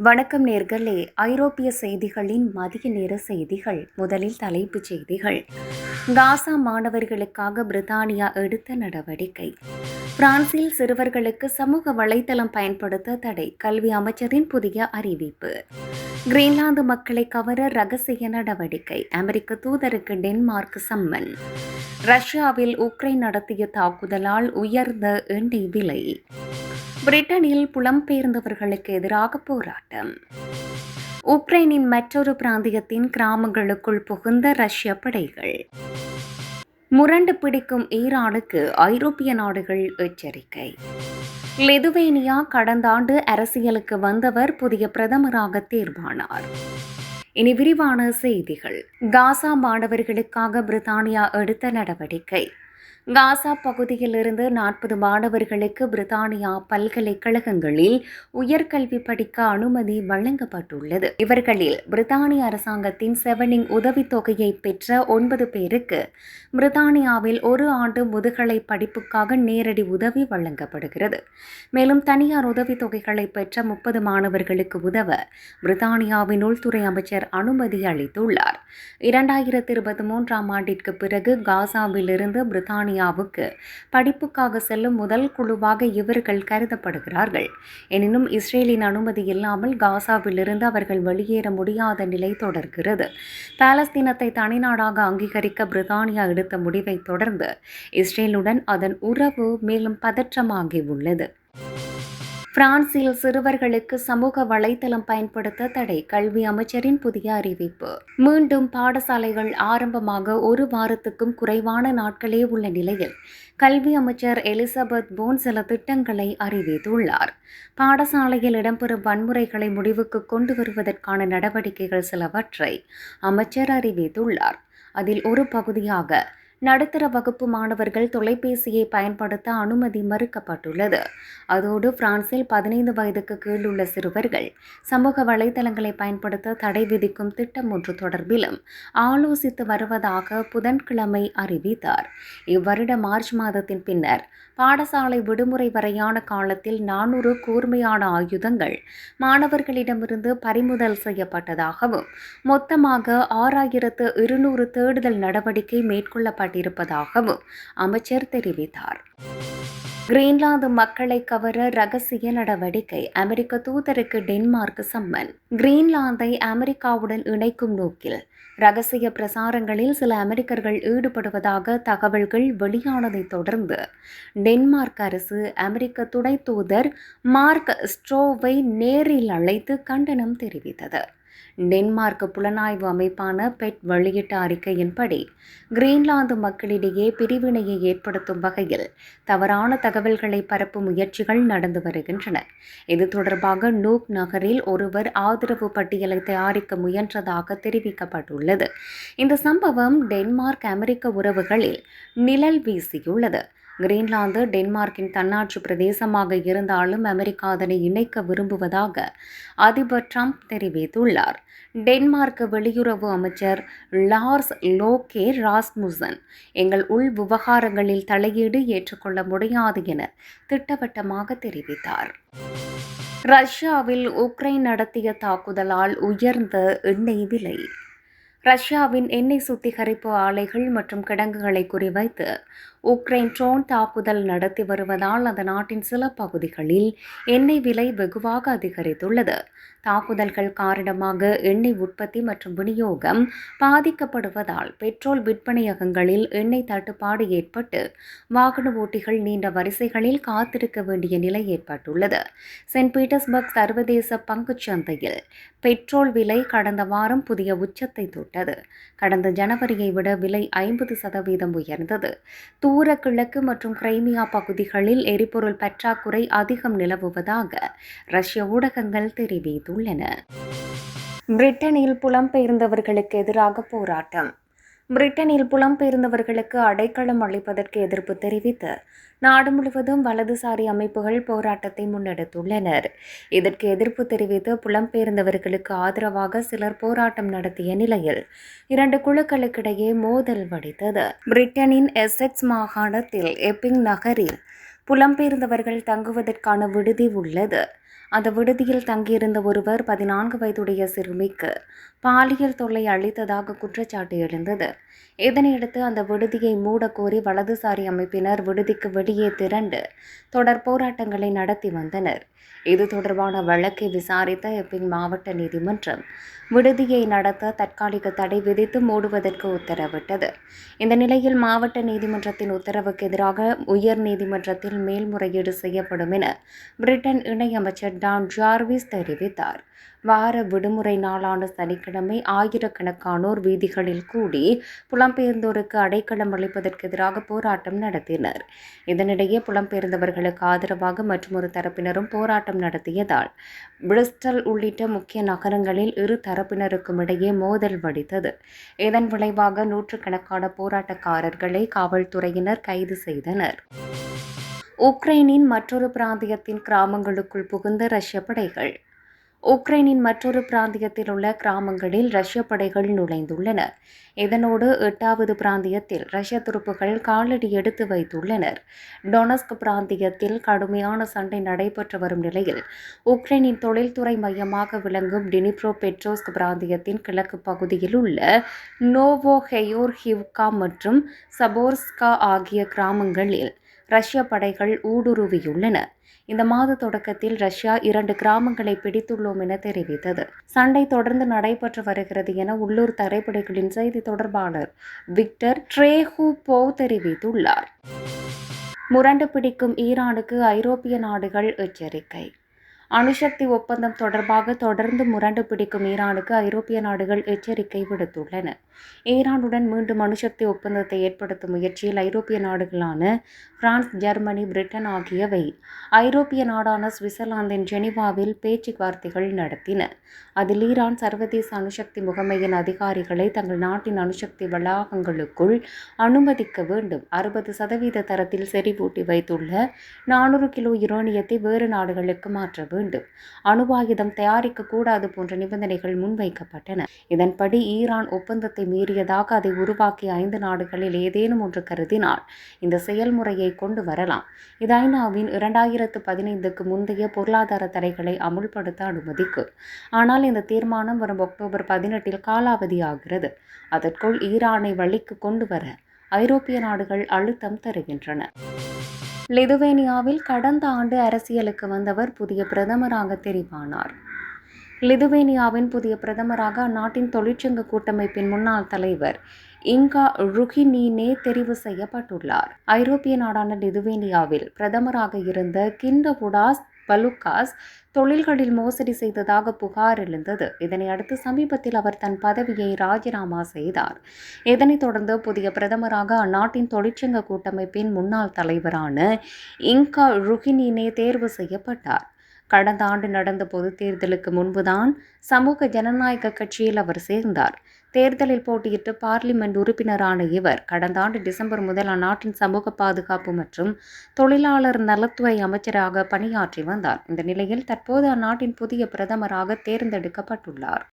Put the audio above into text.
வணக்கம் நேர்களே. ஐரோப்பிய செய்திகளின் மதிய நேர செய்திகள். முதலில் தலைப்புச் செய்திகள். காசா மாணவர்களுக்காக பிரித்தானியா எடுத்த நடவடிக்கை. பிரான்சில் சிறுவர்களுக்கு சமூக வலைதளம் பயன்படுத்த தடை. கல்வி அமைச்சரின் புதிய அறிவிப்பு. கிரீன்லாந்து மக்களை கவர ரகசிய நடவடிக்கை. அமெரிக்க தூதருக்கு டென்மார்க் சம்மன். ரஷ்யாவில் உக்ரைன் நடத்திய தாக்குதலால் உயர்ந்த எண்ணெய் விலை. பிரிட்டனில் புலம்பெயர்ந்தவர்களுக்கு எதிராக போராட்டம். உக்ரைனின் மற்றொரு பிராந்தியத்தின் கிராமங்களுக்குள் புகுந்த ரஷ்ய படைகள். முரண்டு பிடிக்கும் ஈரானுக்கு ஐரோப்பிய நாடுகள் எச்சரிக்கை. லெதுவேனியா கடந்த ஆண்டு அரசியலுக்கு வந்தவர் புதிய பிரதமராக தேர்வானார். இனி விரிவான செய்திகள். காசா மாணவர்களுக்காக பிரித்தானியா எடுத்த நடவடிக்கை. காசா பகுதியிலிருந்து நாற்பது மாணவர்களுக்கு பிரித்தானியா பல்கலைக்கழகங்களில் உயர்கல்வி படிக்க அனுமதி வழங்கப்பட்டுள்ளது. இவர்களில் பிரித்தானிய அரசாங்கத்தின் செவனிங் உதவித்தொகையை பெற்ற ஒன்பது பேருக்கு பிரித்தானியாவில் ஒரு ஆண்டு முதுகலை படிப்புக்காக நேரடி உதவி வழங்கப்படுகிறது. மேலும் தனியார் உதவித்தொகைகளை பெற்ற முப்பது மாணவர்களுக்கு உதவ பிரித்தானியாவின் உள்துறை அமைச்சர் அனுமதி அளித்துள்ளார். இரண்டாயிரத்தி இருபத்தி மூன்றாம் ஆண்டிற்கு பிறகு காசாவிலிருந்து பிரித்தானியா பிரித்தானியாவுக்கு படிப்புக்காக செல்லும் முதல் குழுவாக இவர்கள் கருதப்படுகிறார்கள். எனினும் இஸ்ரேலின் அனுமதி இல்லாமல் காசாவிலிருந்து அவர்கள் வெளியேற முடியாத நிலை தொடர்கிறது. பாலஸ்தீனத்தை தனிநாடாக அங்கீகரிக்க பிரித்தானியா எடுத்த முடிவை தொடர்ந்து இஸ்ரேலுடன் அதன் உறவு மேலும் பதற்றமாகி உள்ளது. பிரான்சில் சிறுவர்களுக்கு சமூக வலைதளம் பயன்படுத்த தடை கல்வி அமைச்சரின் புதிய அறிவிப்பு. மீண்டும் பாடசாலைகள் ஆரம்பமாக ஒரு வாரத்துக்கும் குறைவான நாட்களே உள்ள நிலையில் கல்வி அமைச்சர் எலிசபெத் போன் சில திட்டங்களை அறிவித்துள்ளார். பாடசாலையில் இடம்பெறும் வன்முறைகளை முடிவுக்கு கொண்டு வருவதற்கான நடவடிக்கைகள் சிலவற்றை அமைச்சர் அறிவித்துள்ளார். அதில் ஒரு பகுதியாக நடுத்தர வகுப்பு மாணவர்கள் தொலைபேசியை பயன்படுத்த அனுமதி மறுக்கப்பட்டுள்ளது. அதோடு பிரான்சில் பதினைந்து வயதுக்கு கீழ் உள்ள சிறுவர்கள் சமூக வலைதளங்களை பயன்படுத்த தடை விதிக்கும் திட்டம் ஒன்று தொடர்பிலும் ஆலோசித்து வருவதாக புதன்கிழமை அறிவித்தார். இவ்வருட மார்ச் மாதத்தின் பின்னர் பாடசாலை விடுமுறை வரையான காலத்தில் நானூறு கூர்மையான ஆயுதங்கள் மாணவர்களிடமிருந்து பறிமுதல் செய்யப்பட்டதாகவும் மொத்தமாக ஆறாயிரத்து இருநூறு தேடுதல் நடவடிக்கை ஈடுபட்டிருப்பதாகவும் அமைச்சர் தெரிவித்தார். கிரீன்லாந்து மக்களை கவர ரகசிய நடவடிக்கை அமெரிக்க தூதருக்கு டென்மார்க் சம்மன். கிரீன்லாந்தை அமெரிக்காவுடன் இணைக்கும் நோக்கில் ரகசிய பிரசாரங்களில் சில அமெரிக்கர்கள் ஈடுபடுவதாக தகவல்கள் வெளியானதை தொடர்ந்து டென்மார்க் அரசு அமெரிக்க துணை தூதர் மார்க் ஸ்ட்ரோவை நேரில் அழைத்து கண்டனம் தெரிவித்தது. டென்மார்க் புலனாய்வு அமைப்பான பெட் வெளியிட்ட அறிக்கையின்படி கிரீன்லாந்து மக்களிடையே பிரிவினையை ஏற்படுத்தும் வகையில் தவறான தகவல்களை பரப்பும் முயற்சிகள் நடந்து வருகின்றன. இது தொடர்பாக நூக் நகரில் ஒருவர் ஆதரவு பட்டியலை தயாரிக்க முயன்றதாக தெரிவிக்கப்பட்டுள்ளது. இந்த சம்பவம் டென்மார்க் அமெரிக்க உறவுகளில் நிழல் வீசியுள்ளது. கிரீன்லாந்து டென்மார்க்கின் தன்னாட்சி பிரதேசமாக இருந்தாலும் அமெரிக்கா அதனை இணைக்க விரும்புவதாக அதிபர் ட்ரம்ப் தெரிவித்துள்ளார். டென்மார்க் வெளியுறவு அமைச்சர் லார்ஸ் லோகே ராஸ்முசன் எங்கள் உள் விவகாரங்களில் தலையீடு ஏற்றுக்கொள்ள முடியாது என திட்டவட்டமாக தெரிவித்தார். ரஷ்யாவில் உக்ரைன் நடத்திய தாக்குதலால் உயர்ந்த எண்ணெய் விலை. ரஷ்யாவின் எண்ணெய் சுத்திகரிப்பு ஆலைகள் மற்றும் கிடங்குகளை குறிவைத்து உக்ரைன் ட்ரோன் தாக்குதல் நடத்தி வருவதால் அந்த நாட்டின் சில பகுதிகளில் எண்ணெய் விலை வெகுவாக அதிகரித்துள்ளது. தாக்குதல்கள் காரணமாக எண்ணெய் உற்பத்தி மற்றும் விநியோகம் பாதிக்கப்படுவதால் பெட்ரோல் விற்பனையகங்களில் எண்ணெய் தட்டுப்பாடு ஏற்பட்டு வாகன ஓட்டிகள் நீண்ட வரிசைகளில் காத்திருக்க வேண்டிய நிலை ஏற்பட்டுள்ளது. சென்ட் பீட்டர்ஸ்பர்க் சர்வதேச பங்குச் சந்தையில் பெட்ரோல் விலை கடந்த வாரம் புதிய உச்சத்தை தொட்டது. கடந்த ஜனவரியை விட விலை ஐம்பது சதவீதம் உயர்ந்தது. தூர கிழக்கு மற்றும் கிரைமியா பகுதிகளில் எரிபொருள் பற்றாக்குறை அதிகம் நிலவுவதாக ரஷ்ய ஊடகங்கள் தெரிவித்துள்ளன. பிரிட்டனில் புலம்பெயர்ந்தவர்களுக்கு எதிராக போராட்டம். பிரிட்டனில் புலம்பெயர்ந்தவர்களுக்கு அடைக்கலம் அளிப்பதற்கு எதிர்ப்பு தெரிவித்து நாடு முழுவதும் வலதுசாரி அமைப்புகள் போராட்டத்தை முன்னெடுத்துள்ளனர். இதற்கு எதிர்ப்பு தெரிவித்து புலம்பெயர்ந்தவர்களுக்கு ஆதரவாக சிலர் போராட்டம் நடத்திய நிலையில் இரண்டு குழுக்களுக்கிடையே மோதல் வடித்தது. பிரிட்டனின் எசெக்ஸ் மாகாணத்தில் எப்பிங் நகரில் புலம்பெயர்ந்தவர்கள் தங்குவதற்கான விடுதி உள்ளது. அந்த விடுதியில் தங்கியிருந்த ஒருவர் பதினான்கு வயதுடைய சிறுமிக்கு பாலியல் தொல்லை அளித்ததாக குற்றச்சாட்டு எழுந்தது. இதனையடுத்து அந்த விடுதியை மூடக்கோரி வலதுசாரி அமைப்பினர் விடுதிக்கு வெளியே திரண்டு தொடர் போராட்டங்களை நடத்தி வந்தனர். இது தொடர்பான வழக்கை விசாரித்த எப்பிங் மாவட்ட நீதிமன்றம் விடுதியை நடத்த தற்காலிக தடை விதித்து மூடுவதற்கு உத்தரவிட்டது. இந்த நிலையில் மாவட்ட நீதிமன்றத்தின் உத்தரவுக்கு எதிராக உயர் நீதிமன்றத்தில் மேல்முறையீடு செய்யப்படும் என பிரிட்டன் இணையமைச்சர் டான் ஜார்விஸ் தெரிவித்தார். வார விடுமுறை நாளான சனிக்கிழமை ஆயிரக்கணக்கானோர் வீதிகளில் கூடி புலம்பெயர்ந்தோருக்கு அடைக்கலம் அளிப்பதற்கு எதிராக போராட்டம் நடத்தினர். இதனிடையே புலம்பெயர்ந்தவர்களுக்கு ஆதரவாக மற்றொரு தரப்பினரும் போராட்டம் நடத்தியதால் பிரிஸ்டல் உள்ளிட்ட முக்கிய நகரங்களில் இரு தரப்பினருக்கும் இடையே மோதல் வடித்தது. இதன் விளைவாக நூற்றுக்கணக்கான போராட்டக்காரர்களை காவல்துறையினர் கைது செய்தனர். உக்ரைனின் மற்றொரு பிராந்தியத்தின் கிராமங்களுக்குள் புகுந்த ரஷ்ய படைகள் உக்ரைனின் மற்றொரு பிராந்தியத்தில் உள்ள கிராமங்களில் ரஷ்ய படைகள் நுழைந்துள்ளன. இதனோடு எட்டாவது பிராந்தியத்தில் ரஷ்ய துருப்புகள் காலடி எடுத்து வைத்துள்ளனர். டொனஸ்க் பிராந்தியத்தில் கடுமையான சண்டை நடைபெற்று வரும் நிலையில் உக்ரைனின் தொழில்துறை மையமாக விளங்கும் டினிப்ரோ பெட்ரோஸ்க் பிராந்தியத்தின் கிழக்கு பகுதியில் உள்ள நோவோ ஹெயோர் ஹிவ்கா மற்றும் சபோர்ஸ்கா ஆகிய கிராமங்களில் ரஷ்ய படைகள் ஊடுருவியுள்ளன. இந்த மாத தொடக்கத்தில் ரஷ்யா இரண்டு கிராமங்களை பிடித்துள்ளோம் என தெரிவித்தது. சண்டை தொடர்ந்து நடைபெற்று வருகிறது என உள்ளூர் தரைப்படைகளின் செய்தி தொடர்பாளர் விக்டர் ட்ரேஹூபோ தெரிவித்துள்ளார். முரண்டு பிடிக்கும் ஈரானுக்கு ஐரோப்பிய நாடுகள் எச்சரிக்கை. அணுசக்தி ஒப்பந்தம் தொடர்பாக தொடர்ந்து முரண்டு பிடிக்கும் ஈரானுக்கு ஐரோப்பிய நாடுகள் எச்சரிக்கை விடுத்துள்ளன. ஈரானுடன் மீண்டும் அணுசக்தி ஒப்பந்தத்தை ஏற்படுத்தும் முயற்சியில் ஐரோப்பிய நாடுகளான பிரான்ஸ் ஜெர்மனி பிரிட்டன் ஆகியவை ஐரோப்பிய நாடான சுவிட்சர்லாந்தின் ஜெனிவாவில் பேச்சுவார்த்தைகள் நடத்தின. அதில் ஈரான் சர்வதேச அணுசக்தி முகமையின் அதிகாரிகளை தங்கள் நாட்டின் அணுசக்தி வளாகங்களுக்குள் அனுமதிக்க வேண்டும். அறுபது சதவீத தரத்தில் செறிவூட்டி வைத்துள்ள நானூறு கிலோ யுரோனியத்தை வேறு நாடுகளுக்கு மாற்ற வேண்டும். அணுவாயுதம் தயாரிக்கக்கூடாது போன்ற நிபந்தனைகள் முன்வைக்கப்பட்டன. இதன்படி ஈரான் ஒப்பந்தத்தை மீறியதாக அதை உருவாக்கிய ஐந்து நாடுகளில் ஏதேனும் ஒன்று கருதினால் இந்த செயல்முறையை கொண்டு வரலாம். இது ஐநாவின் இரண்டாயிரத்து பதினைந்துக்கு முந்தைய பொருளாதார தடைகளை அமுல்படுத்த அனுமதிக்கும் ஆனால் இந்த தீர்மானம் வரும் அக்டோபர் பதினெட்டில் காலாவதியாகிறது. அதற்குள் ஈரானை வழிக்கு கொண்டு வர ஐரோப்பிய நாடுகள் அழுத்தம் தருகின்றன. லிதுவேனியாவில் கடந்த ஆண்டு அரசியலுக்கு வந்தவர் புதிய பிரதமராக தெரிவானார். லிதுவேனியாவின் புதிய பிரதமராக அந்நாட்டின் தொழிற்சங்க கூட்டமைப்பின் முன்னாள் தலைவர் இங்கா ருகினீனே தெரிவு செய்யப்பட்டுள்ளார். ஐரோப்பிய நாடான லிதுவேனியாவில் பிரதமராக இருந்த கிண்டபுடாஸ் பலுக்காஸ் தொழில்களில் மோசடி செய்ததாக புகார் எழுந்தது. இதனை அடுத்து சமீபத்தில் அவர் தன் பதவியை ராஜினாமா செய்தார். இதனைத் தொடர்ந்து புதிய பிரதமராக அந்நாட்டின் தொழிற்சங்க கூட்டமைப்பின் முன்னாள் தலைவரான இங்கா ருகினினே தேர்வு செய்யப்பட்டார். கடந்த ஆண்டு நடந்த பொதுத் தேர்தலுக்கு முன்புதான் சமூக ஜனநாயக கட்சியில் அவர் சேர்ந்தார். தேர்தலில் போட்டியிட்டு பார்லிமெண்ட் உறுப்பினரான இவர் கடந்த ஆண்டு டிசம்பர் முதல் அந்நாட்டின் சமூக பாதுகாப்பு மற்றும் தொழிலாளர் நலத்துறை அமைச்சராக பணியாற்றி வந்தார். இந்த நிலையில் தற்போது அந்நாட்டின் புதிய பிரதமராக தேர்ந்தெடுக்கப்பட்டுள்ளார்.